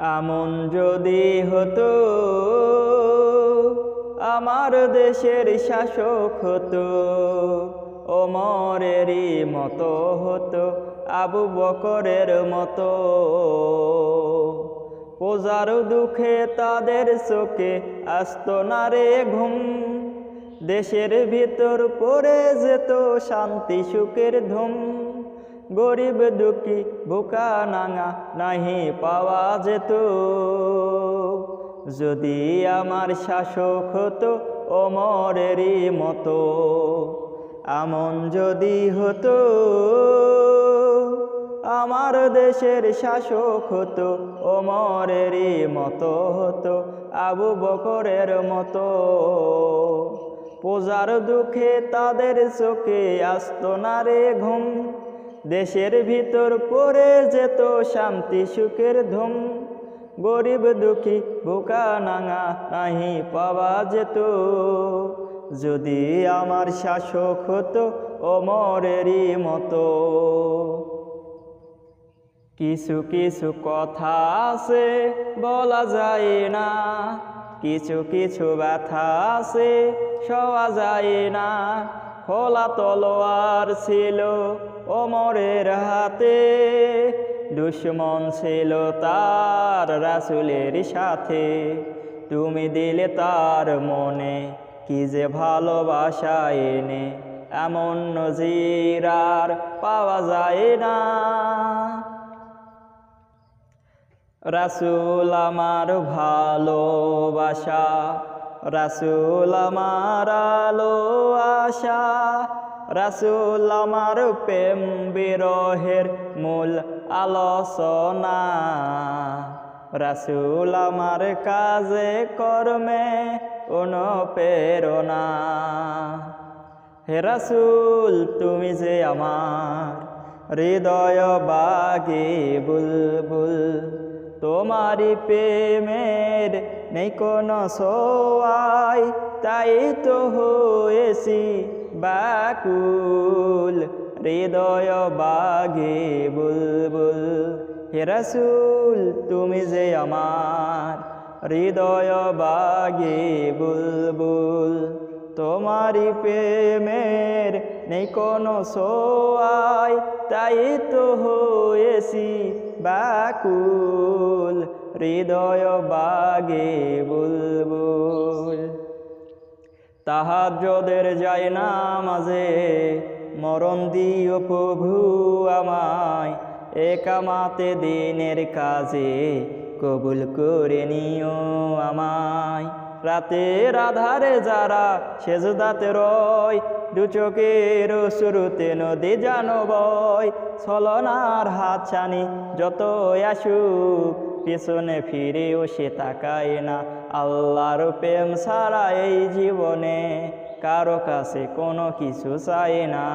আমন যদি হতো, আমার দেশের শাসক হতো, ওমরেরই মতো হতো, আবু বকরের মতো। পূজার দুঃখে তাদের চোখে আসত না রে ঘুম, দেশের ভিতর পড়ে যেত শান্তি সুখের ধুম। গরিব দুঃখী বোকা নাঙা নাহি পাওয়া যেত। যদি আমার শাসক হতো অমরেরই মতো আমন যদি হতো, আমার দেশের শাসক হতো ওমরেরই মতো হতো, আবু বকরের মতো। পূজার দুঃখে তাদের চোখে আসত না রে ঘুম দেশের ভিতর পড়ে যেত শান্তি, সুখের ধুম। গরিব দুঃখী, বোকা নাঙা নাহি পাওয়া যেত। যদি আমার শাসক হতো ওমরেরই মতো। কিছু কিছু কথা আছে, বলা যায় না। কিছু কিছু ব্যথা আছে সওয়া যায় না। খোলা তলোয়ার ছিল ওমরের হাতে। দুশ্মন ছিল তার রাসুলের সাথে। তুমি দিলে তার মনে কি যে ভালোবাসা এনে? এমন নজির আর পাওয়া যায় না। রাসুল আমার ভালোবাসা রাসুল আমার আলো, আশা। রাসুল আমার প্রেম, বিরহের মূল আলোচনা। রাসুল আমার কাজে, কর্মে অনুপ্রেরণা। হে রাসুল, তুমি যে আমার হৃদয় বাগে বুলবুল। তোমারি প্রেমের নেই কোনো সোয়াই, তাই তো হয়েছি বাকুল, হৃদয় বাগে বুলবুল। হে রাসুল, তুমি যে আমার হৃদয় বাগে বুলবুল তোমারি প্রেমের নেই কোনো সোয়াই, তাই তো হয়েছি বাকুল, হৃদয় বাগে বুলবুল। তাহাজ্যদের যায় না মাঝে, মরণ দিও প্রভু আমায়, একামাতে দিনের কাজে কবুল করে নিও আমায়। রাতের আধারে যারা সেজদাতে রয় দু চোখের শুরুতে নদী জানো বয় ছলনার হাত ছানি যত আসুক, পেছনে ফিরেও সে তাকায় না। আল্লাহর প্রেম ছাড়া এই জীবনে কারও কাছে কোনো কিছু চায় না।